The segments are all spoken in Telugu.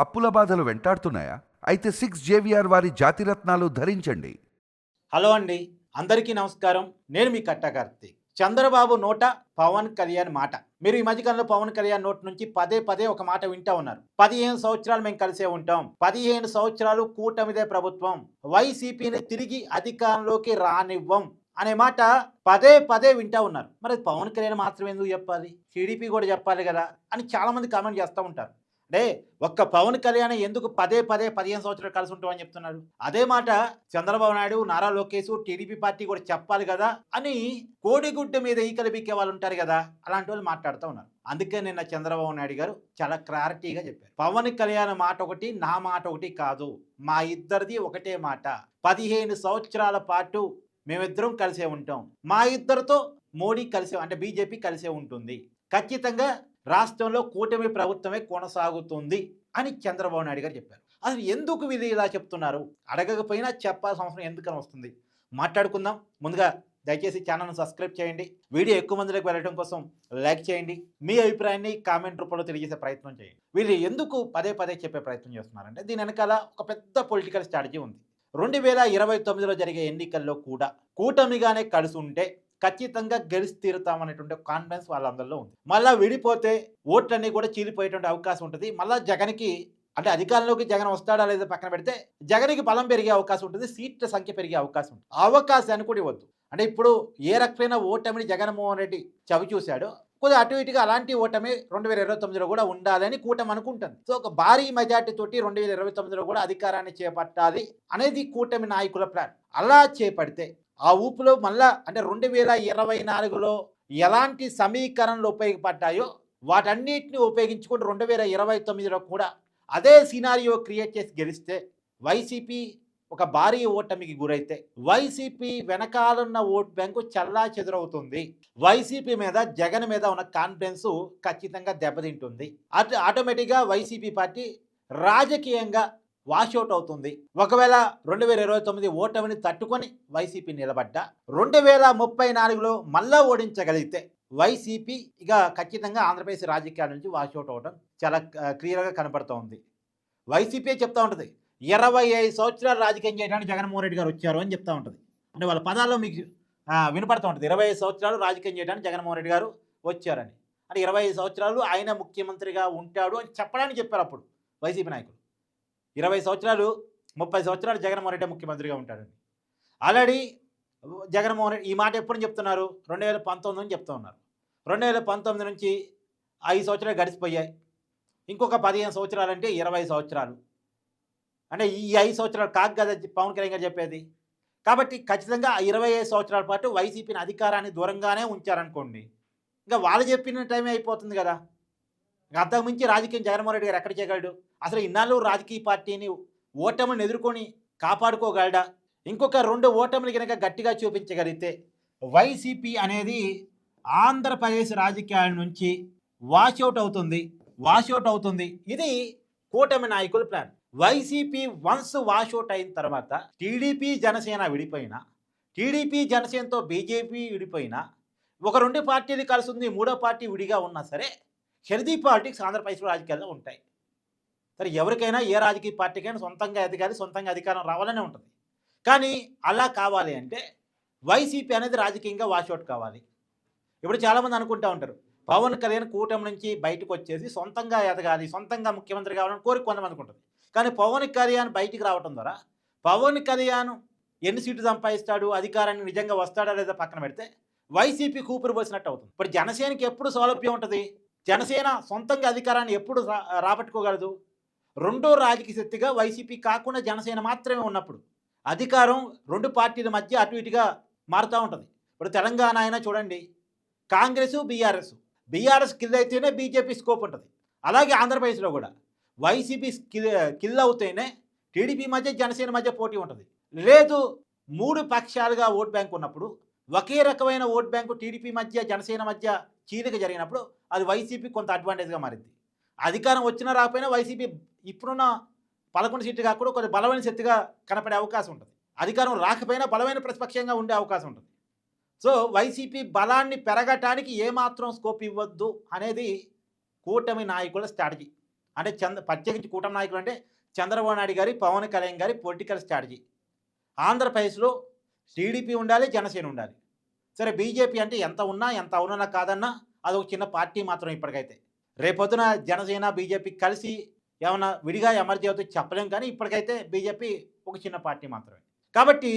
అప్పుల బాధలు వెంటాడుతున్నాయా? అయితే సిక్స్ జేవిఆర్ వారి జాతిరత్నాలు ధరించండి. హలో అండి. అందరికీ నమస్కారం. నేను మీ కట్టకార్తి చంద్రబాబు నోట పవన్ కళ్యాణ్ మాట. మీరు ఈ మధ్యకాలంలో పవన్ కళ్యాణ్ నోట్ నుంచి పదే పదే ఒక మాట వింటా ఉన్నారు. పదిహేను సంవత్సరాలు మేము కలిసే ఉంటాం. పదిహేను సంవత్సరాలు కూటమిదే ప్రభుత్వం. వైసీపీని తిరిగి అధికారంలోకి రానివ్వం అనే మాట పదే పదే వింటా ఉన్నారు. మరి పవన్ కళ్యాణ్ మాత్రం ఎందుకు చెప్పాలి? టీడీపీ కూడా చెప్పాలి కదా అని చాలామంది కామెంట్ చేస్తూ ఉంటారు. అంటే ఒక్క పవన్ కళ్యాణ్ ఎందుకు పదే పదే పదిహేను సంవత్సరాలు కలిసి ఉంటామని చెప్తున్నాడు అదే మాట చంద్రబాబు నాయుడు నారా లోకేష్ టీడీపీ పార్టీ కూడా చెప్పాలి కదా అని కోడిగుడ్డ మీద ఈకలు బిక్కే వాళ్ళు ఉంటారు కదా అలాంటి వాళ్ళు మాట్లాడుతూ ఉన్నారు. అందుకే నిన్న చంద్రబాబు నాయుడు గారు చాలా క్లారిటీగా చెప్పారు. పవన్ కళ్యాణ్ మాట ఒకటి నా మాట ఒకటి కాదు. మా ఇద్దరిది ఒకటే మాట. పదిహేను సంవత్సరాల పాటు మేమిద్దరం కలిసే ఉంటాం. మా ఇద్దరితో మోడీ కలిసే అంటే బీజేపీ కలిసే ఉంటుంది. ఖచ్చితంగా రాష్ట్రంలో కూటమి ప్రభుత్వమే కొనసాగుతుంది అని చంద్రబాబు నాయుడు గారు చెప్పారు. అసలు ఎందుకు వీళ్ళు ఇలా చెప్తున్నారు? అడగకపోయినా చెప్పాల్సిన అవసరం ఎందుకని వస్తుంది? మాట్లాడుకుందాం. ముందుగా దయచేసి ఛానల్ను సబ్స్క్రైబ్ చేయండి. వీడియో ఎక్కువ మందిలోకి వెళ్ళడం కోసం లైక్ చేయండి. మీ అభిప్రాయాన్ని కామెంట్ రూపంలో తెలియజేసే ప్రయత్నం చేయండి. వీళ్ళు ఎందుకు పదే పదే చెప్పే ప్రయత్నం చేస్తున్నారంటే దీని వెనకాల ఒక పెద్ద పొలిటికల్ స్ట్రాటజీ ఉంది. రెండు వేల ఇరవై తొమ్మిదిలో జరిగే ఎన్నికల్లో కూడా కూటమిగానే కలిసి ఉంటే ఖచ్చితంగా గెలిచి తీరుతామనేటువంటి కాన్ఫిడెన్స్ వాళ్ళందరిలో ఉంది. మళ్ళీ విడిపోతే ఓట్లన్నీ కూడా చీలిపోయేటువంటి అవకాశం ఉంటుంది. మళ్ళీ జగన్కి అంటే అధికారంలోకి జగన్ వస్తాడా లేదా పక్కన పెడితే జగన్కి బలం పెరిగే అవకాశం ఉంటుంది సీట్ల సంఖ్య పెరిగే అవకాశం ఉంటుంది. అవకాశాన్ని కూడా ఇవ్వద్దు. అంటే ఇప్పుడు ఏ రకమైన ఓటమిని జగన్మోహన్ రెడ్డి చవి చూశాడో కొద్దిగా అటు ఇటుగా అలాంటి ఓటమి రెండు వేల ఇరవై తొమ్మిదిలో కూడా ఉండాలని కూటమి అనుకుంటుంది. సో ఒక భారీ మెజార్టీ తోటి రెండు వేల ఇరవై తొమ్మిదిలో కూడా అధికారాన్ని చేపట్టాలి అనేది కూటమి నాయకుల ప్లాన్. అలా చేపడితే ఆ ఊపులో మళ్ళా అంటే రెండు వేల ఇరవై నాలుగులో ఎలాంటి సమీకరణలు ఉపయోగపడ్డాయో వాటన్నిటిని ఉపయోగించుకుని రెండు వేల ఇరవై తొమ్మిదిలో కూడా అదే సినారియో క్రియేట్ చేసి గెలిస్తే వైసీపీ ఒక భారీ ఓటమికి గురైతే వైసీపీ వెనకాలన్న ఓట్ బ్యాంకు చల్లా చెదురవుతుంది. వైసీపీ మీద జగన్ మీద ఉన్న కాన్ఫిడెన్స్ ఖచ్చితంగా దెబ్బతింటుంది. అటు ఆటోమేటిక్గా వైసీపీ పార్టీ రాజకీయంగా వాషౌట్ అవుతుంది. ఒకవేళ రెండు వేల ఇరవై తొమ్మిది ఓటమిని తట్టుకొని వైసీపీ నిలబడ్డా రెండు వేల ముప్పై నాలుగులో మళ్ళా ఓడించగలిగితే వైసీపీ ఇక ఖచ్చితంగా ఆంధ్రప్రదేశ్ రాజకీయాల నుంచి వాషౌట్ అవడం చాలా క్లియర్గా కనపడుతూ ఉంది వైసీపీ చెప్తా ఉంటుంది ఇరవై ఐదు సంవత్సరాలు రాజకీయం చేయడానికి జగన్మోహన్ రెడ్డి గారు వచ్చారు అని చెప్తా ఉంటుంది. అంటే వాళ్ళ పదాల్లో మీకు వినపడుతూ ఉంటుంది ఇరవై ఐదు సంవత్సరాలు రాజకీయం చేయడానికి జగన్మోహన్ రెడ్డి గారు వచ్చారని. అంటే ఇరవై ఐదు సంవత్సరాలు ఆయన ముఖ్యమంత్రిగా ఉంటాడు అని చెప్పడానికి చెప్పారు అప్పుడు వైసీపీ నాయకులు. ఇరవై సంవత్సరాలు ముప్పై సంవత్సరాలు జగన్మోహన్ రెడ్డి ముఖ్యమంత్రిగా ఉంటాడండి. ఆల్రెడీ జగన్మోహన్ రెడ్డి ఈ మాట ఎప్పుడు చెప్తున్నారు? రెండు వేల పంతొమ్మిది అని చెప్తూ ఉన్నారు. రెండు వేల పంతొమ్మిది నుంచి ఐదు సంవత్సరాలు గడిచిపోయాయి. ఇంకొక పదిహేను సంవత్సరాలు అంటే ఇరవై సంవత్సరాలు. అంటే ఈ ఐదు సంవత్సరాలు కాదు కదా పవన్ కళ్యాణ్ గారు చెప్పేది. కాబట్టి ఖచ్చితంగా ఇరవై ఐదు సంవత్సరాల పాటు వైసీపీని అధికారాన్ని దూరంగానే ఉంచారనుకోండి. ఇంకా వాళ్ళు చెప్పిన టైమే అయిపోతుంది కదా. అంతకుమించి రాజకీయం జగన్మోహన్ రెడ్డి గారు ఎక్కడ చేయగలడు? అసలు ఇన్నాళ్ళు రాజకీయ పార్టీని ఓటమిని ఎదుర్కొని కాపాడుకోగలడా? ఇంకొక రెండు ఓటములు కనుక గట్టిగా చూపించగలిగితే వైసీపీ అనేది ఆంధ్రప్రదేశ్ రాజకీయాల నుంచి వాషౌట్ అవుతుంది వాషౌట్ అవుతుంది. ఇది కూటమి నాయకుల ప్లాన్. వైసీపీ వన్స్ వాషౌట్ అయిన తర్వాత టీడీపీ జనసేన విడిపోయినా టీడీపీ జనసేనతో బీజేపీ విడిపోయినా ఒక రెండు పార్టీలు కలిసి ఉంది మూడో పార్టీ విడిగా ఉన్నా సరే హెల్దీ పాలిటిక్స్ ఆంధ్రప్రదేశ్ రాజకీయాల్లో ఉంటాయి. సరే ఎవరికైనా ఏ రాజకీయ పార్టీకైనా సొంతంగా ఎదగాలి సొంతంగా అధికారం రావాలనే ఉంటుంది. కానీ అలా కావాలి అంటే వైసీపీ అనేది రాజకీయంగా వాషౌట్ కావాలి. ఇప్పుడు చాలామంది అనుకుంటూ ఉంటారు పవన్ కళ్యాణ్ కూటమి నుంచి బయటకు వచ్చేసి సొంతంగా ఎదగాలి సొంతంగా ముఖ్యమంత్రి కావాలని కోరిక కొంతమందికి ఉంటుంది. కానీ పవన్ కళ్యాణ్ బయటికి రావడం ద్వారా పవన్ కళ్యాణ్ ఎన్ని సీట్లు సంపాదిస్తాడు అధికారాన్ని నిజంగా వస్తాడా లేదా పక్కన పెడితే వైసీపీ కూపురు పోసినట్టు అవుతుంది. ఇప్పుడు జనసేనకి ఎప్పుడు సౌలభ్యం ఉంటుంది? జనసేన సొంతంగా అధికారాన్ని ఎప్పుడు రా- రాబట్టుకోగలదు? రెండో రాజకీయ శక్తిగా వైసీపీ కాకుండా జనసేన మాత్రమే ఉన్నప్పుడు అధికారం రెండు పార్టీల మధ్య అటు ఇటుగా మారుతూ ఉంటుంది. ఇప్పుడు తెలంగాణ అయినా చూడండి కాంగ్రెస్ బీఆర్ఎస్. బీఆర్ఎస్ కిల్ అయితేనే బీజేపీ స్కోప్ ఉంటుంది. అలాగే ఆంధ్రప్రదేశ్లో కూడా. వైసీపీ కిల్ కిల్ అవుతేనే టీడీపీ మధ్య జనసేన మధ్య పోటీ ఉంటుంది. లేదు మూడు పక్షాలుగా ఓట్ బ్యాంక్ ఉన్నప్పుడు ఒకే రకమైన ఓట్ బ్యాంకు టీడీపీ మధ్య జనసేన మధ్య చీలిక జరిగినప్పుడు అది వైసీపీ కొంత అడ్వాంటేజ్గా మారింది. అధికారం వచ్చినా రాకపోయినా వైసీపీ ఇప్పుడున్న పదకొండు సీట్లు కాకుండా కొంచెం బలమైన శక్తిగా కనపడే అవకాశం ఉంటుంది. అధికారం రాకపోయినా బలమైన ప్రతిపక్షంగా ఉండే అవకాశం ఉంటుంది. సో వైసీపీ బలాన్ని పెరగటానికి ఏమాత్రం స్కోప్ ఇవ్వద్దు అనేది కూటమి నాయకుల స్ట్రాటజీ అంటే చంద్ర ప్రత్యేకించి కూటమి నాయకులు అంటే చంద్రబాబు నాయుడు గారి పవన్ కళ్యాణ్ గారి పొలిటికల్ స్ట్రాటజీ ఆంధ్రప్రదేశ్లో టీడీపీ ఉండాలి జనసేన ఉండాలి. సరే బీజేపీ అంటే ఎంత ఉన్నా ఎంత అవునన్నా కాదన్నా అదొక చిన్న పార్టీ మాత్రం ఇప్పటికైతే. రేపొద్దున జనసేన బీజేపీ కలిసి ఏమన్నా విడిగా ఎమర్జీ అవుతుంది చెప్పలేం కానీ ఇప్పటికైతే బీజేపీ ఒక చిన్న పార్టీ మాత్రమే. కాబట్టి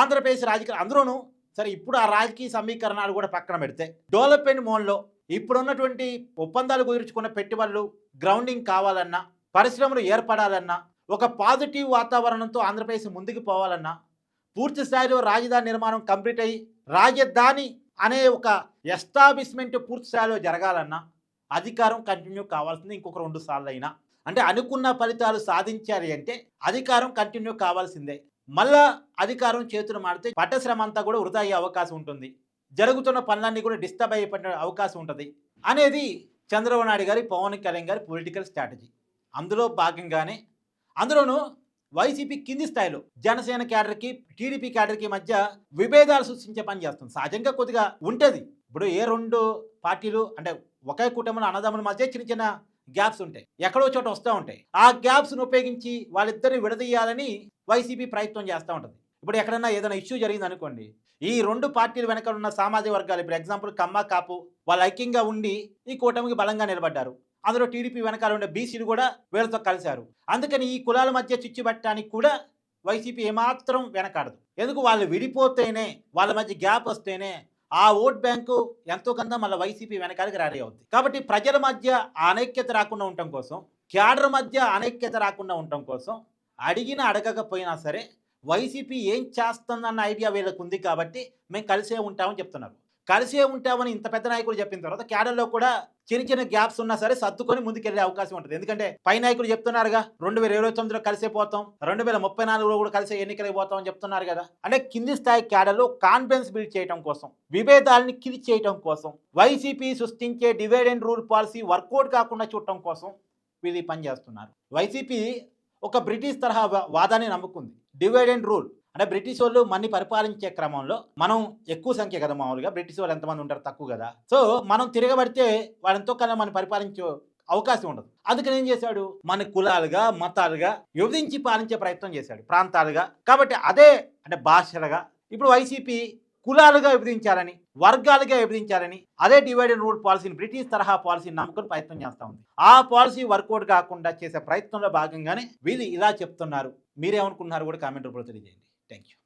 ఆంధ్రప్రదేశ్ రాజకీయాలు అందరూనూ సరే ఇప్పుడు ఆ రాజకీయ సమీకరణాలు కూడా పక్కన పెడితే డెవలప్మెంట్ మోన్లో ఇప్పుడున్నటువంటి ఒప్పందాలు కుదుర్చుకున్న పెట్టుబడులు గ్రౌండింగ్ కావాలన్నా పరిశ్రమలు ఏర్పడాలన్నా ఒక పాజిటివ్ వాతావరణంతో ఆంధ్రప్రదేశ్ ముందుకు పోవాలన్నా పూర్తి స్థాయిలో రాజధాని నిర్మాణం కంప్లీట్ అయ్యి రాజధాని అనే ఒక ఎస్టాబ్లిష్మెంట్ పూర్తి స్థాయిలో జరగాలన్నా అధికారం కంటిన్యూ కావాల్సింది ఇంకొక రెండు సార్లు అయినా అంటే అనుకున్న ఫలితాలు సాధించాలి అంటే అధికారం కంటిన్యూ కావాల్సిందే. మళ్ళా అధికారం చేతులు మారితే పట్టశ్రమ అంతా కూడా వృధా అయ్యే అవకాశం ఉంటుంది. జరుగుతున్న పనులన్నీ కూడా డిస్టర్బ్ అయ్యే అవకాశం ఉంటుంది. అనేది చంద్రబాబు నాయుడు గారి పవన్ కళ్యాణ్ గారి పొలిటికల్ స్ట్రాటజీ. అందులో భాగంగానే అందులోనూ వైసీపీ కింది స్థాయిలో జనసేన క్యాడర్కి టీడీపీ క్యాడర్కి మధ్య విభేదాలు సృష్టించే పని చేస్తుంది. సహజంగా కొద్దిగా ఉంటుంది. ఇప్పుడు ఏ రెండు పార్టీలు అంటే ఒకే కుటుంబంలో అన్నదమ్ముల మధ్య చిన్న చిన్న గ్యాప్స్ ఉంటాయి. ఎక్కడో చోట వస్తూ ఉంటాయి. ఆ గ్యాప్స్ను ఉపయోగించి వాళ్ళిద్దరిని విడదీయాలని వైసీపీ ప్రయత్నం చేస్తూ ఉంటుంది. ఇప్పుడు ఎక్కడన్నా ఏదైనా ఇష్యూ జరిగింది అనుకోండి ఈ రెండు పార్టీల వెనక ఉన్న సామాజిక వర్గాలు ఇప్పుడు ఎగ్జాంపుల్ కమ్మ కాపు వాళ్ళు ఐక్యంగా ఉండి ఈ కూటమికి బలంగా నిలబడ్డారు. అందులో టీడీపీ వెనకాల ఉండే బీసీలు కూడా వీళ్ళతో కలిశారు. అందుకని ఈ కులాల మధ్య చిచ్చు పెట్టడానికి కూడా వైసీపీ ఏమాత్రం వెనకాడదు. ఎందుకు? వాళ్ళు విడిపోతేనే వాళ్ళ మధ్య గ్యాప్ వస్తేనే ఆ ఓట్ బ్యాంకు ఎంతో కొంత మళ్ళీ వైసీపీ వెనకాలకి రెడీ అవుద్ది. కాబట్టి ప్రజల మధ్య అనైక్యత రాకుండా ఉండటం కోసం క్యాడర్ మధ్య అనైక్యత రాకుండా ఉండటం కోసం అడిగినా అడగకపోయినా సరే వైసీపీ ఏం చేస్తుందన్న ఐడియా వీళ్ళకు ఉంది కాబట్టి మేము కలిసే ఉంటామని చెప్తున్నారు. కలిసే ఉంటామని ఇంత పెద్ద నాయకుడు చెప్పిన తర్వాత క్యాడర్లో కూడా చిన్న చిన్న గ్యాప్స్ ఉన్నా సరే సర్దుకొని ముందుకెళ్ళే అవకాశం ఉంటుంది. ఎందుకంటే పై నాయకులు చెప్తున్నారుగా రెండు వేల ఇరవై తొమ్మిదిలో కలిసే పోతాం రెండు వేల ముప్పై నాలుగులో కూడా కలిసే ఎన్నికలకు పోతాం అని చెప్తున్నారు కదా. అంటే కింది స్థాయి క్యాడర్లో కాన్ఫిడెన్స్ బిల్డ్ చేయడం కోసం విభేదాలని కిది చేయడం కోసం వైసీపీ సృష్టించే divide and rule policy work out కాకుండా చూడటం కోసం వీళ్ళు పనిచేస్తున్నారు పని చేస్తున్నారు. వైసీపీ ఒక బ్రిటిష్ తరహా వాదాన్ని నమ్ముకుంది. డివైడ్ అండ్ రూల్ అంటే బ్రిటిష్ వాళ్ళు మన్ని పరిపాలించే క్రమంలో మనం ఎక్కువ సంఖ్య కదా మామూలుగా బ్రిటిష్ వాళ్ళు ఎంతమంది ఉంటారు తక్కువ కదా. సో మనం తిరగబడితే వాళ్ళంతో కన్నా మనం పరిపాలించే అవకాశం ఉండదు. అందుకని ఏం చేశాడు? మన కులాలుగా మతాలుగా విభజించి పాలించే ప్రయత్నం చేశాడు ప్రాంతాలుగా. కాబట్టి అదే అంటే భాషలుగా. ఇప్పుడు వైసీపీ కులాలుగా విభజించాలని వర్గాలుగా విభజించాలని అదే డివైడ్ అండ్ రూల్ పాలసీని బ్రిటిష్ తరహా పాలసీని నమ్ముకుని ప్రయత్నం చేస్తూ ఉంది. ఆ పాలసీ వర్కౌట్ కాకుండా చేసే ప్రయత్నంలో భాగంగానే వీళ్ళు ఇలా చెప్తున్నారు. మీరేమనుకుంటున్నారు కూడా కామెంట్ రూపంలో తెలియజేయండి. Thank you.